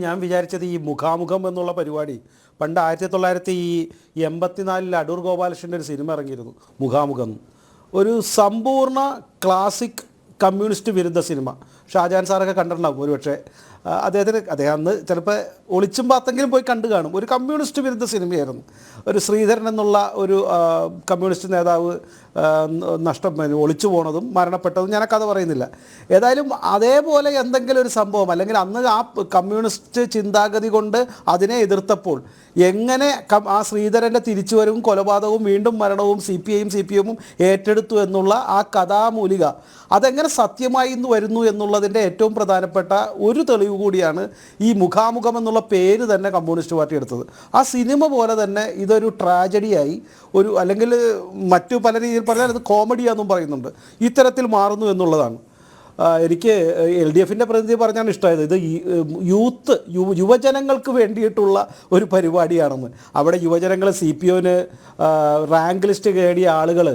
ഞാൻ വിചാരിച്ചത് ഈ മുഖാമുഖം എന്നുള്ള പരിപാടി. പണ്ട് ആയിരത്തി തൊള്ളായിരത്തി എൺപത്തിനാലിൽ അടൂർ ഗോപാലകൃഷ്ണന്റെ ഒരു സിനിമ ഇറങ്ങിയിരുന്നു മുഖാമുഖം. ഒരു സമ്പൂർണ ക്ലാസിക് കമ്മ്യൂണിസ്റ്റ് വിരുദ്ധ സിനിമ. ഷാജാൻ സാറൊക്കെ കണ്ടിട്ടുണ്ടാവും ഒരുപക്ഷെ. അദ്ദേഹത്തിന് അദ്ദേഹം അന്ന് ചിലപ്പോൾ ഒളിച്ചും പാത്തെങ്കിലും പോയി കണ്ടു കാണും. ഒരു കമ്മ്യൂണിസ്റ്റ് വിരുദ്ധ സിനിമയായിരുന്നു. ഒരു ശ്രീധരൻ എന്നുള്ള ഒരു കമ്മ്യൂണിസ്റ്റ് നേതാവ് നഷ്ടം ഒളിച്ചു പോണതും മരണപ്പെട്ടതും ഞാൻ കഥ പറയുന്നില്ല. ഏതായാലും അതേപോലെ എന്തെങ്കിലും ഒരു സംഭവം അല്ലെങ്കിൽ അന്ന് ആ കമ്മ്യൂണിസ്റ്റ് ചിന്താഗതി കൊണ്ട് അതിനെ എതിർത്തപ്പോൾ എങ്ങനെ ആ ശ്രീധരന്റെ തിരിച്ചുവരവും കൊലപാതകവും വീണ്ടും മരണവും സി പി ഐയും സി പി എമ്മും ഏറ്റെടുത്തു എന്നുള്ള ആ കഥാമൂലിക അതെങ്ങനെ സത്യമായി ഇന്ന് വരുന്നു എന്നുള്ളതിന്റെ ഏറ്റവും പ്രധാനപ്പെട്ട ഒരു തെളിവ് കൂടിയാണ് ഈ മുഖാമുഖം എന്നുള്ള പേര് തന്നെ കമ്മ്യൂണിസ്റ്റ് പാർട്ടി എടുത്തത്. ആ സിനിമ പോലെ തന്നെ ഇതൊരു ട്രാജഡിയായി. ഒരു അല്ലെങ്കിൽ മറ്റു പല രീതിയിൽ പറഞ്ഞാൽ അത് കോമഡിയാണെന്നും പറയുന്നുണ്ട്. ഇത്തരത്തിൽ മാറുന്നു എന്നുള്ളതാണ്. എനിക്ക് എൽ ഡി എഫിന്റെ പ്രതിനിധി പറഞ്ഞാണ് ഇഷ്ടമായത്. ഇത് യൂത്ത് യു യുവജനങ്ങൾക്ക് വേണ്ടിയിട്ടുള്ള ഒരു പരിപാടിയാണെന്ന്. അവിടെ യുവജനങ്ങൾ സി പി ഒന് റാങ്ക് ലിസ്റ്റ് കയറിയ ആളുകൾ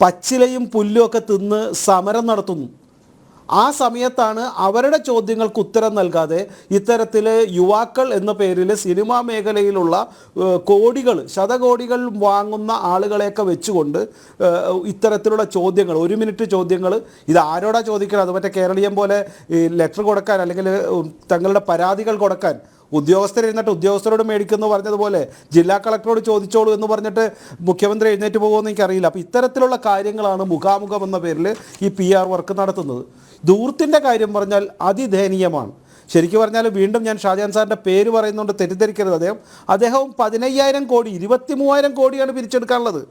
പച്ചിലയും പുല്ലും ഒക്കെ തിന്ന് സമരം നടത്തുന്നു. ആ സമയത്താണ് അവരുടെ ചോദ്യങ്ങൾക്ക് ഉത്തരം നൽകാതെ ഇത്തരത്തിൽ യുവാക്കൾ എന്ന പേരിൽ സിനിമാ മേഖലയിലുള്ള കോടികൾ ശതകോടികൾ വാങ്ങുന്ന ആളുകളെയൊക്കെ വെച്ചുകൊണ്ട് ഇത്തരത്തിലുള്ള ചോദ്യങ്ങൾ ഒരു മിനിറ്റ് ചോദ്യങ്ങൾ ഇത് ആരോടാ ചോദിക്കണം അത് മറ്റേ കേരളീയം പോലെ ലെറ്റർ കൊടുക്കാൻ അല്ലെങ്കിൽ തങ്ങളുടെ പരാതികൾ കൊടുക്കാൻ ഉദ്യോഗസ്ഥരിരുന്നിട്ട് ഉദ്യോഗസ്ഥരോട് മേടിക്കുന്നു പറഞ്ഞതുപോലെ ജില്ലാ കളക്ടറോട് ചോദിച്ചോളൂ എന്ന് പറഞ്ഞിട്ട് മുഖ്യമന്ത്രി എഴുന്നേറ്റ് പോകുമെന്ന് എനിക്കറിയില്ല. അപ്പോൾ ഇത്തരത്തിലുള്ള കാര്യങ്ങളാണ് മുഖാമുഖം എന്ന പേരിൽ ഈ പി ആർ വർക്ക് നടത്തുന്നത്. ദൂർത്തിന്റെ കാര്യം പറഞ്ഞാൽ അതിദയനീയമാണ്. ശരിക്കും പറഞ്ഞാൽ വീണ്ടും ഞാൻ ഷാജഹാൻ സാറിന്റെ പേര് പറയുന്നതുകൊണ്ട് തെറ്റിദ്ധരിക്കരുത് അദ്ദേഹം. അദ്ദേഹം പതിനയ്യായിരം കോടി ഇരുപത്തി മൂവായിരം കോടിയാണ് പിരിച്ചെടുക്കാനുള്ളത്.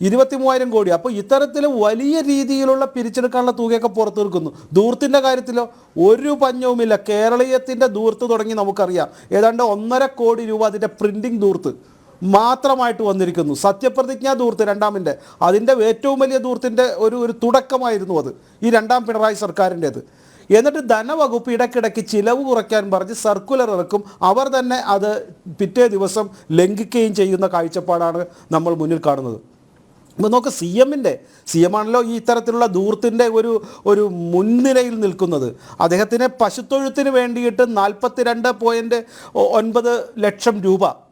ഇരുപത്തി മൂവായിരം കോടി. അപ്പോൾ ഇത്തരത്തിൽ വലിയ രീതിയിലുള്ള പിരിച്ചെടുക്കാനുള്ള തുകയൊക്കെ പുറത്തു നിൽക്കുന്നു. ദൂർത്തിന്റെ കാര്യത്തിലോ ഒരു പഞ്ഞവുമില്ല. കേരളീയത്തിന്റെ ദൂർത്ത് തുടങ്ങി നമുക്കറിയാം. ഏതാണ്ട് ഒന്നര കോടി രൂപ അതിന്റെ പ്രിന്റിംഗ് ദൂർത്ത് മാത്രമായിട്ട് വന്നിരിക്കുന്നു. സത്യപ്രതിജ്ഞ ദൂർത്ത് രണ്ടാമിന്റെ അതിന്റെ ഏറ്റവും വലിയ ദൂർത്തിന്റെ ഒരു ഒരു തുടക്കമായിരുന്നു അത്. ഈ രണ്ടാം പിണറായി സർക്കാരിന്റേത് എന്നിട്ട് ധനവകുപ്പ് ഇടയ്ക്കിടയ്ക്ക് ചിലവ് കുറയ്ക്കാൻ പറഞ്ഞ് സർക്കുലർ ഇറക്കും. അവർ തന്നെ അത് പിറ്റേ ദിവസം ലംഘിക്കുകയും ചെയ്യുന്ന കാഴ്ചപ്പാടാണ് നമ്മൾ മുന്നിൽ കാണുന്നത്. ഇപ്പോൾ നോക്ക് സി എമ്മിന്റെ സി എം ആണല്ലോ ഈ ഇത്തരത്തിലുള്ള ദൂർത്തിന്റെ ഒരു ഒരു മുൻനിരയിൽ നിൽക്കുന്നത്. അദ്ദേഹത്തിന് പശുത്തൊഴുത്തിന് വേണ്ടിയിട്ട് നാൽപ്പത്തി രണ്ട് പോയിന്റ് ഒൻപത് ലക്ഷം രൂപ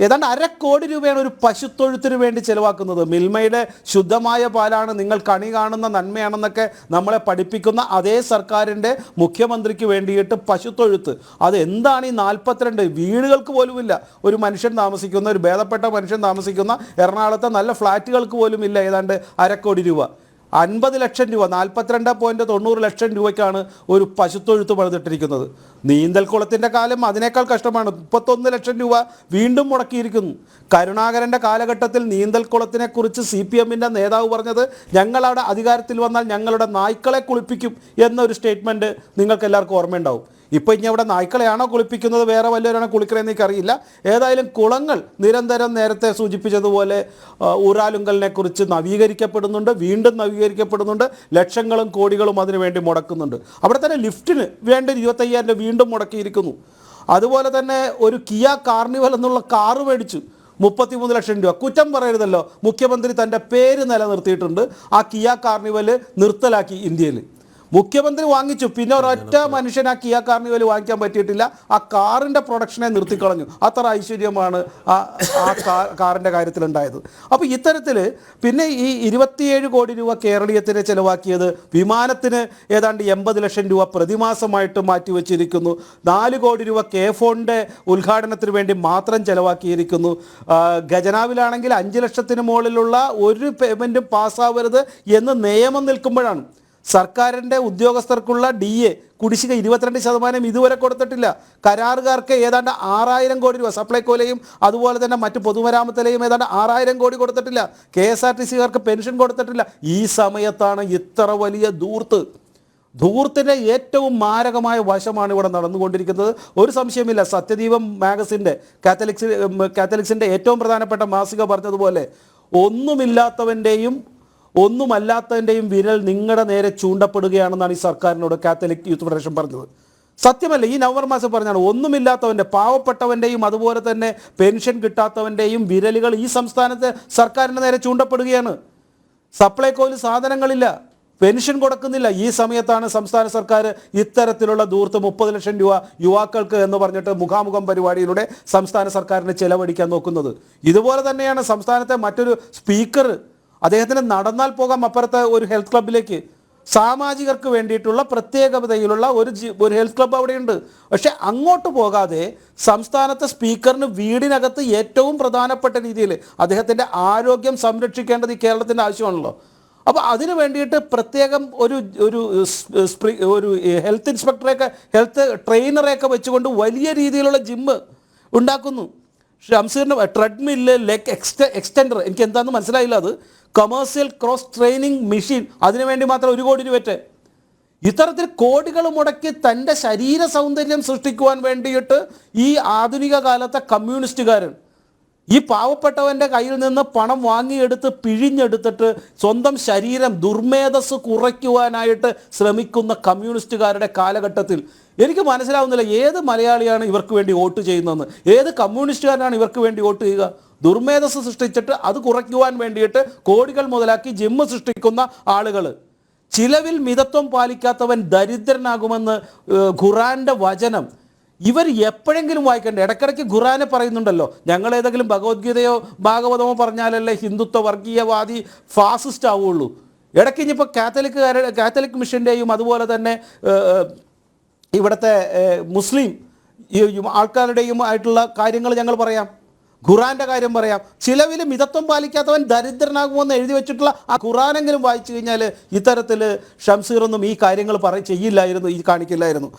ഏതാണ്ട് അര കോടി രൂപയാണ് ഒരു പശുത്തൊഴുത്തിന് വേണ്ടി ചെലവാക്കുന്നത്. മിൽമയുടെ ശുദ്ധമായ പാലാണ് നിങ്ങൾ കണി കാണുന്ന നന്മയാണെന്നൊക്കെ നമ്മളെ പഠിപ്പിക്കുന്ന അതേ സർക്കാരിന്റെ മുഖ്യമന്ത്രിക്ക് വേണ്ടിയിട്ട് പശുത്തൊഴുത്ത്. അത് എന്താണ് ഈ നാൽപ്പത്തിരണ്ട്? വീടുകൾക്ക് പോലുമില്ല. ഒരു മനുഷ്യൻ താമസിക്കുന്ന ഒരു ഭേദപ്പെട്ട മനുഷ്യൻ താമസിക്കുന്ന എറണാകുളത്തെ നല്ല ഫ്ലാറ്റുകൾക്ക് പോലും ഇല്ല ഏതാണ്ട് അരക്കോടി രൂപ. അൻപത് ലക്ഷം രൂപ നാൽപ്പത്തിരണ്ട് പോയിന്റ് തൊണ്ണൂറ് ലക്ഷം രൂപയ്ക്കാണ് ഒരു പശുത്തൊഴുത്ത് പണിതിട്ടിരിക്കുന്നത്. നീന്തൽക്കുളത്തിന്റെ കാലം അതിനേക്കാൾ കഷ്ടമാണ്. മുപ്പത്തൊന്ന് ലക്ഷം രൂപ വീണ്ടും മുടക്കിയിരിക്കുന്നു. കരുണാകരന്റെ കാലഘട്ടത്തിൽ നീന്തൽ കുളത്തിനെക്കുറിച്ച് സി പി എമ്മിന്റെ നേതാവ് പറഞ്ഞത് ഞങ്ങളവിടെ അധികാരത്തിൽ വന്നാൽ ഞങ്ങളുടെ നായ്ക്കളെ കുളിപ്പിക്കും എന്നൊരു സ്റ്റേറ്റ്മെന്റ് നിങ്ങൾക്ക് എല്ലാവർക്കും ഓർമ്മയുണ്ടാവും. ഇപ്പോൾ ഇനി അവിടെ നായ്ക്കളെയാണോ കുളിപ്പിക്കുന്നത്? വേറെ വല്ലവരാണോ കുളിക്കണമെന്ന് എനിക്കറിയില്ല. ഏതായാലും കുളങ്ങൾ നിരന്തരം നേരത്തെ സൂചിപ്പിച്ചതുപോലെ ഊരാലുങ്കലിനെക്കുറിച്ച് നവീകരിക്കപ്പെടുന്നുണ്ട്. വീണ്ടും നവീകരിക്കപ്പെടുന്നുണ്ട്. ലക്ഷങ്ങളും കോടികളും അതിനുവേണ്ടി മുടക്കുന്നുണ്ട്. അവിടെ തന്നെ ലിഫ്റ്റിന് വേണ്ട ഇരുപത്തയ്യായിരം രൂപ വീണ്ടും മുടക്കിയിരിക്കുന്നു. അതുപോലെ തന്നെ ഒരു കിയ കാർണിവൽ എന്നുള്ള കാറ് മേടിച്ചു. മുപ്പത്തിമൂന്ന് ലക്ഷം രൂപ. കുറ്റം പറയരുതല്ലോ. മുഖ്യമന്ത്രി തന്റെ പേര് നിലനിർത്തിയിട്ടുണ്ട്. ആ കിയ കാർണിവൽ നിർത്തലാക്കി ഇന്ത്യയിൽ. മുഖ്യമന്ത്രി വാങ്ങിച്ചു. പിന്നെ ഒരൊറ്റ മനുഷ്യൻ ആ കിയ കാർണിവൽ വാങ്ങിക്കാൻ പറ്റിയിട്ടില്ല. ആ കാറിന്റെ പ്രൊഡക്ഷനെ നിർത്തിക്കളഞ്ഞു. അത്ര ഐശ്വര്യമാണ് ആ ആ കാര്യത്തിൽ കാറിന്റെ കാര്യത്തിലുണ്ടായത്. അപ്പോൾ ഇത്തരത്തിൽ പിന്നെ ഈ ഇരുപത്തിയേഴ് കോടി രൂപ കേരളീയത്തിന് ചെലവാക്കിയത് വിമാനത്തിന് ഏതാണ്ട് എൺപത് ലക്ഷം രൂപ പ്രതിമാസമായിട്ട് മാറ്റിവെച്ചിരിക്കുന്നു നാല് കോടി രൂപ കെ ഫോണിന്റെ ഉദ്ഘാടനത്തിന് വേണ്ടി മാത്രം ചെലവാക്കിയിരിക്കുന്നു. ഖജനാവിലാണെങ്കിൽ അഞ്ച് ലക്ഷത്തിന് മുകളിലുള്ള ഒരു പേയ്മെന്റും പാസ്സാവരുത് എന്ന് നിയമം നിൽക്കുമ്പോഴാണ്. സർക്കാരിന്റെ ഉദ്യോഗസ്ഥർക്കുള്ള ഡി എ കുടിശ്ശിക ഇരുപത്തിരണ്ട് ശതമാനം ഇതുവരെ കൊടുത്തിട്ടില്ല. കരാറുകാർക്ക് ഏതാണ്ട് ആറായിരം കോടി രൂപ സപ്ലൈകോലെയും അതുപോലെ തന്നെ മറ്റ് പൊതുമരാമത്തിലെയും ഏതാണ്ട് ആറായിരം കോടി കൊടുത്തിട്ടില്ല. കെ എസ് ആർ ടി സിക്കാർക്ക് പെൻഷൻ കൊടുത്തിട്ടില്ല. ഈ സമയത്താണ് ഇത്ര വലിയ ദൂർത്ത് ധൂർത്തിന്റെ ഏറ്റവും മാരകമായ വശമാണ് ഇവിടെ നടന്നുകൊണ്ടിരിക്കുന്നത്. ഒരു സംശയമില്ല സത്യദീപം മാഗസിന്റെ കാത്തലിക്സ് കാത്തലിക്സിന്റെ ഏറ്റവും പ്രധാനപ്പെട്ട മാസിക പറഞ്ഞതുപോലെ ഒന്നുമില്ലാത്തവന്റെയും ഒന്നുമല്ലാത്തതിന്റെയും വിരൽ നിങ്ങളുടെ നേരെ ചൂണ്ടപ്പെടുകയാണെന്നാണ് ഈ സർക്കാരിനോട് കാത്തലിക് യൂത്ത് ഫെഡറേഷൻ പറഞ്ഞത്. സത്യമല്ല ഈ നവംബർ മാസം പറഞ്ഞാണ് ഒന്നുമില്ലാത്തവന്റെ പാവപ്പെട്ടവന്റെയും അതുപോലെ തന്നെ പെൻഷൻ കിട്ടാത്തവന്റെയും വിരലുകൾ ഈ സംസ്ഥാനത്തെ സർക്കാരിന്റെ നേരെ ചൂണ്ടപ്പെടുകയാണ്. സപ്ലൈകോയിൽ സാധനങ്ങളില്ല പെൻഷൻ കൊടുക്കുന്നില്ല. ഈ സമയത്താണ് സംസ്ഥാന സർക്കാർ ഇത്തരത്തിലുള്ള ദൂർത്ത് മുപ്പത് ലക്ഷം രൂപ യുവാക്കൾക്ക് എന്ന് പറഞ്ഞിട്ട് മുഖാമുഖം പരിപാടിയിലൂടെ സംസ്ഥാന സർക്കാരിന് ചെലവഴിക്കാൻ നോക്കുന്നത്. ഇതുപോലെ തന്നെയാണ് സംസ്ഥാനത്തെ മറ്റൊരു സ്പീക്കർ അദ്ദേഹത്തിന് നടന്നാൽ പോകാം അപ്പുറത്തെ ഒരു ഹെൽത്ത് ക്ലബിലേക്ക് സാമാജികർക്ക് വേണ്ടിയിട്ടുള്ള പ്രത്യേകതയിലുള്ള ഒരു ഒരു ഹെൽത്ത് ക്ലബ്ബ് അവിടെയുണ്ട്. പക്ഷെ അങ്ങോട്ട് പോകാതെ സംസ്ഥാനത്തെ സ്പീക്കറിന് വീടിനകത്ത് ഏറ്റവും പ്രധാനപ്പെട്ട രീതിയിൽ അദ്ദേഹത്തിന്റെ ആരോഗ്യം സംരക്ഷിക്കേണ്ടത് ഈ കേരളത്തിന്റെ ആവശ്യമാണല്ലോ. അപ്പോൾ അതിന് വേണ്ടിയിട്ട് പ്രത്യേകം ഒരു ഒരു ഒരു ഹെൽത്ത് ഇൻസ്പെക്ടറെയൊക്കെ ഹെൽത്ത് ട്രെയിനറെയൊക്കെ വെച്ചുകൊണ്ട് വലിയ രീതിയിലുള്ള ജിമ്മ് ഉണ്ടാക്കുന്നു. ഷംസീറിന് ട്രെഡ്മില്ല് ലെഗ് എക്സ്റ്റ എക്സ്റ്റെൻഡർ എനിക്ക് എന്താണെന്ന് മനസ്സിലായില്ല അത്. കൊമേഴ്സ്യൽ ക്രോസ് ട്രെയിനിങ് മെഷീൻ അതിനുവേണ്ടി മാത്രം ഒരു കോടി രൂപ ഇത്തരത്തിൽ കോടികൾ മുടക്കി തന്റെ ശരീര സൗന്ദര്യം സൃഷ്ടിക്കുവാൻ വേണ്ടിയിട്ട് ഈ ആധുനിക കാലത്തെ കമ്മ്യൂണിസ്റ്റുകാരൻ ഈ പാവപ്പെട്ടവന്റെ കയ്യിൽ നിന്ന് പണം വാങ്ങിയെടുത്ത് പിഴിഞ്ഞെടുത്തിട്ട് സ്വന്തം ശരീരം ദുർമേധസ് കുറയ്ക്കുവാനായിട്ട് ശ്രമിക്കുന്ന കമ്മ്യൂണിസ്റ്റുകാരുടെ കാലഘട്ടത്തിൽ എനിക്ക് മനസ്സിലാവുന്നില്ല ഏത് മലയാളിയാണ് ഇവർക്ക് വേണ്ടി വോട്ട് ചെയ്യുന്നതെന്ന്. ഏത് കമ്മ്യൂണിസ്റ്റുകാരനാണ് ഇവർക്ക് വേണ്ടി വോട്ട് ചെയ്യുക? ദുർമേധസ് സൃഷ്ടിച്ചിട്ട് അത് കുറയ്ക്കുവാൻ വേണ്ടിയിട്ട് കോടികൾ മുതലാക്കി ജിമ്മ് സൃഷ്ടിക്കുന്ന ആളുകൾ. ചിലവിൽ മിതത്വം പാലിക്കാത്തവൻ ദരിദ്രനാകുമെന്ന് ഖുറാന്റെ വചനം ഇവർ എപ്പോഴെങ്കിലും വായിക്കണ്ടേ. ഇടക്കിടയ്ക്ക് ഖുറാനെ പറയുന്നുണ്ടല്ലോ. ഞങ്ങൾ ഏതെങ്കിലും ഭഗവത്ഗീതയോ ഭാഗവതമോ പറഞ്ഞാലല്ലേ ഹിന്ദുത്വ വർഗീയവാദി ഫാസിസ്റ്റ് ആവുള്ളൂ. ഇടയ്ക്ക് ഇനിയിപ്പോൾ കാത്തലിക്കുകാരുടെ കാത്തലിക് മിഷന്റെയും അതുപോലെ തന്നെ ഇവിടുത്തെ മുസ്ലിം ആൾക്കാരുടെയും ആയിട്ടുള്ള കാര്യങ്ങൾ ഞങ്ങൾ പറയാം. ഖുറാന്റെ കാര്യം പറയാം. ചിലവിൽ മിതത്വം പാലിക്കാത്തവൻ ദരിദ്രനാകുമെന്ന് എഴുതി വെച്ചിട്ടുള്ള ആ ഖുറാനെങ്കിലും വായിച്ചു കഴിഞ്ഞാൽ ഇത്തരത്തിൽ ഷംസീറൊന്നും ഈ കാര്യങ്ങൾ പറ ചെയ്യില്ലായിരുന്നു ഈ കാണിക്കില്ലായിരുന്നു.